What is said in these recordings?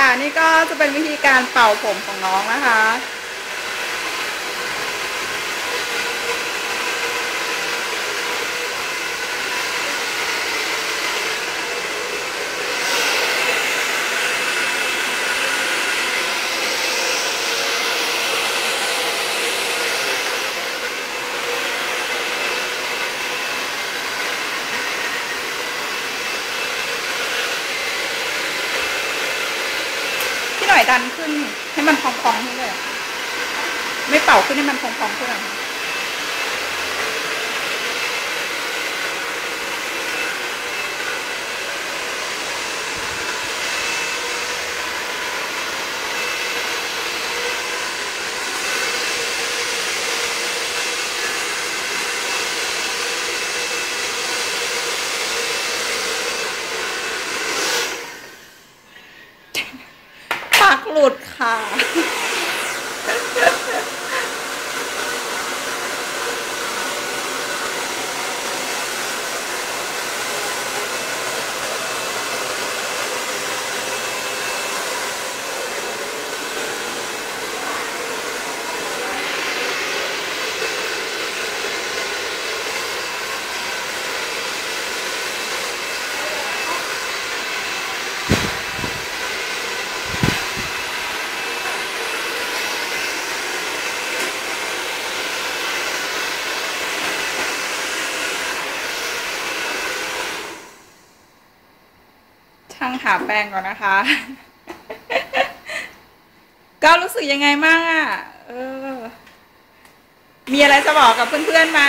ค่ะ นี่ก็จะเป็นวิธีการเป่าผมของน้องนะคะ พี่หน่อยดันขึ้น ให้มันพองๆขึ้นเลย ไม่เป่าขึ้นให้มันพองๆขึ้นเหรอคะปากหลุดค่ะ ช่าแป้งก่อนนะคะ ก็รู้สึกยังไงบ้างอะ เออ มีอะไรจะบอกกับเพื่อนๆไหม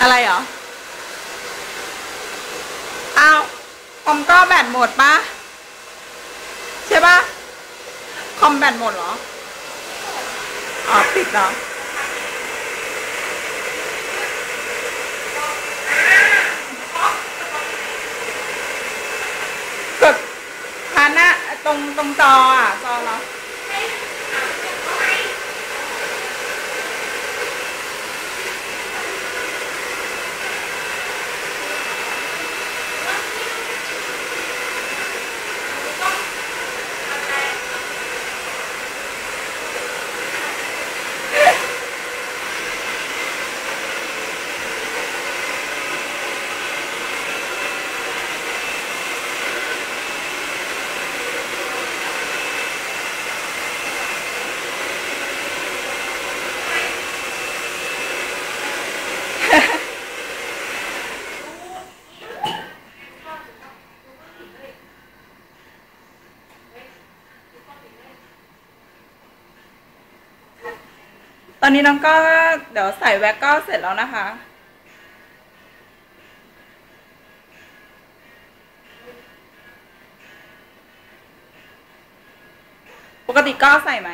อะไรเหรอ อ้าวคอมก็แบตหมดปะใช่ปะคอมแบตหมดเหรอ อ๋อปิดเหรอกดพานหน้าตรงตรงจออะจอเหรอ อนนี้น้องก็เดี๋ยวใส่แว็กก็เสร็จแล้วนะคะ ปกติก็ใส่ไหม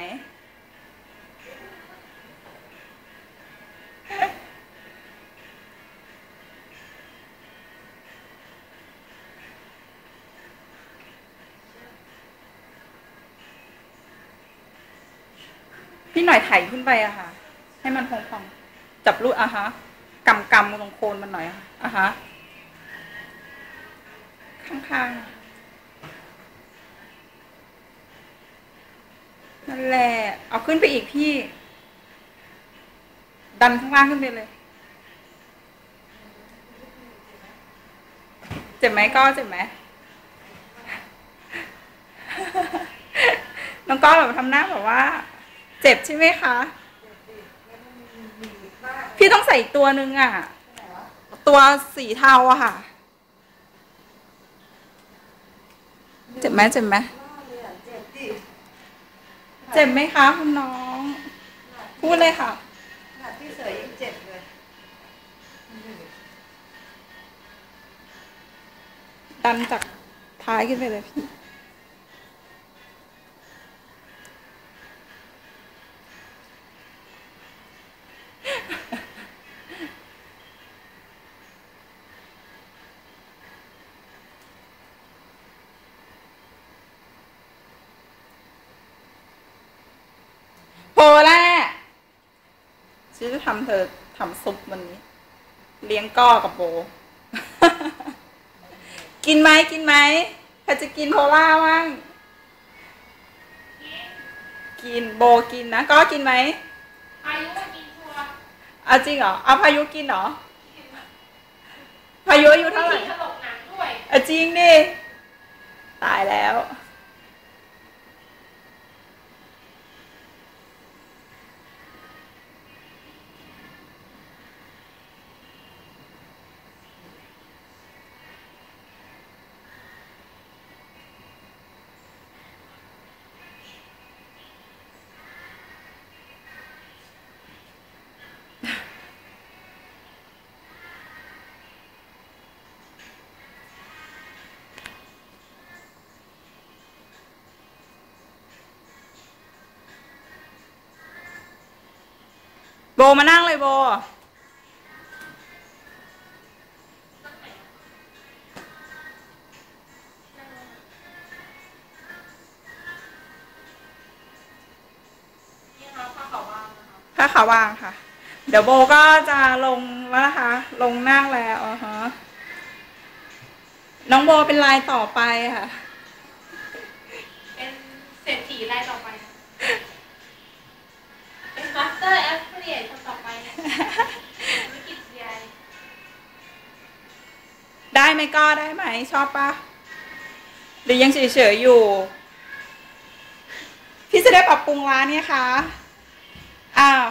พี่หน่อยไถขึ้นไปอะค่ะ ให้มันพองๆ จับรูดอะฮะกำกำตรงโคนมันหน่อยอะอะฮะ ข้างๆ นั่นแหละ เอาขึ้นไปอีกพี่ ดันข้างล่างขึ้นไปเลย เจ็บไหมก็เจ็บไหมน้องก้อนแบบทำหน้าแบบว่า เจ็บใช่ไหมคะ พี่ต้องใส่อีกตัวหนึ่งอะ ตัวสีเทาอะค่ะ เจ็บไหมเจ็บไหมเจ็บไหมคะคุณน้อง พูดเลยค่ะพี่เสยยังเจ็บเลยดันจากท้ายขึ้นไปเลยพี่ ล่าฉันจะทำเธอทำซุปวันนี้ เลี้ยงก้อกับโบ กินไหมกินไหมใครจะกินโพล่าบ้างกินโบกินนะก้อกินไหมอายุมากินชัวร์เอาจริงเหรอเอาพายุกินเหรอ พายุอายุเท่าไหร่มีถลกหนังด้วยเอาจริงดิ ตายแล้ว บมานั่งเลยโบ ผ้าขาวบางนะคะถ้าขาวางค่ะ เดี๋ยวโบก็จะลงแล้วนะคะ ลงนั่งแล้วอ่าฮะน้องโบเป็นลายต่อไปค่ะ เป็นเศรษฐีรายต่อไป เป็นมาสเตอร์แอฟ เฟลียคนต่อไปธุรกิจใหญ่ได้ไหมก็ได้ไหมชอบปะหรือยังเฉยๆอยู่ พี่จะได้ปรับปรุงร้านเนี่ยคะอ้าว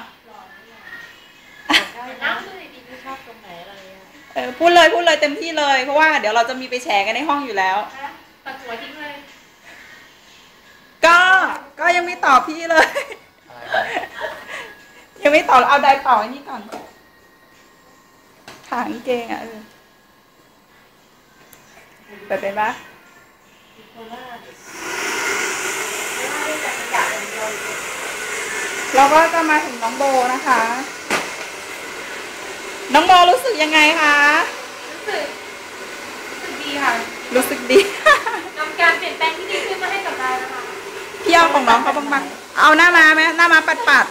ได้แต่นะนั่งดูดีไม่ชอบตรงไหนอะไรอะเออพูดเลยพูดเลยเต็มที่เลย เพราะว่าเดี๋ยวเราจะมีไปแชร์กันในห้องอยู่แล้วๆนะตัดหัวทิ้งเลย ก็ก็ยังไม่ตอบพี่เลย ยังไม่ตอบเอาได้ต่อไอ้นี่ก่อนขางเกงอะเออเปิดเป็นปะโคราชไม่ได้จักรยานอย่างเดียวเราก็จะมาถึงน้องโบนะคะ น้องโบรู้สึกยังไงคะ รู้สึก รู้สึกดีค่ะ รู้สึกดีนำการเปลี่ยนแปลงที่ดีขึ้นมาให้กับเรานะคะ พี่เอาของน้องเขาบ้างบ้างเอาหน้ามาไหมหน้ามาปัดปัด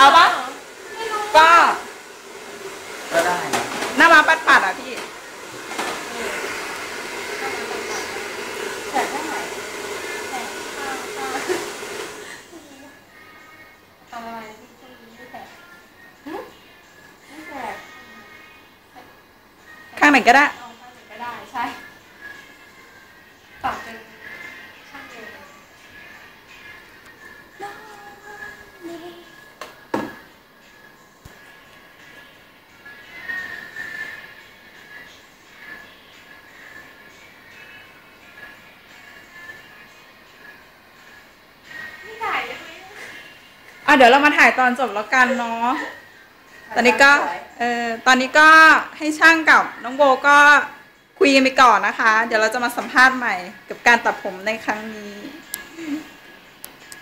เอาปะไม่รู้ๆก็ก็ได้นะหน้ามาปัดปัดๆอะพี่แต่ถ้าไหนทำอะไรที่ช่วงนี้ไม่แตกไม่แตกข้างไหนก็ได้ อะเดี๋ยวเรามาถ่ายตอนจบแล้วกันเนาะ ตอนนี้ก็ เออตอนนี้ก็ให้ช่างกับน้องโบก็คุยกันไปก่อนนะคะ เดี๋ยวเราจะมาสัมภาษณ์ใหม่กับการตัดผมในครั้งนี้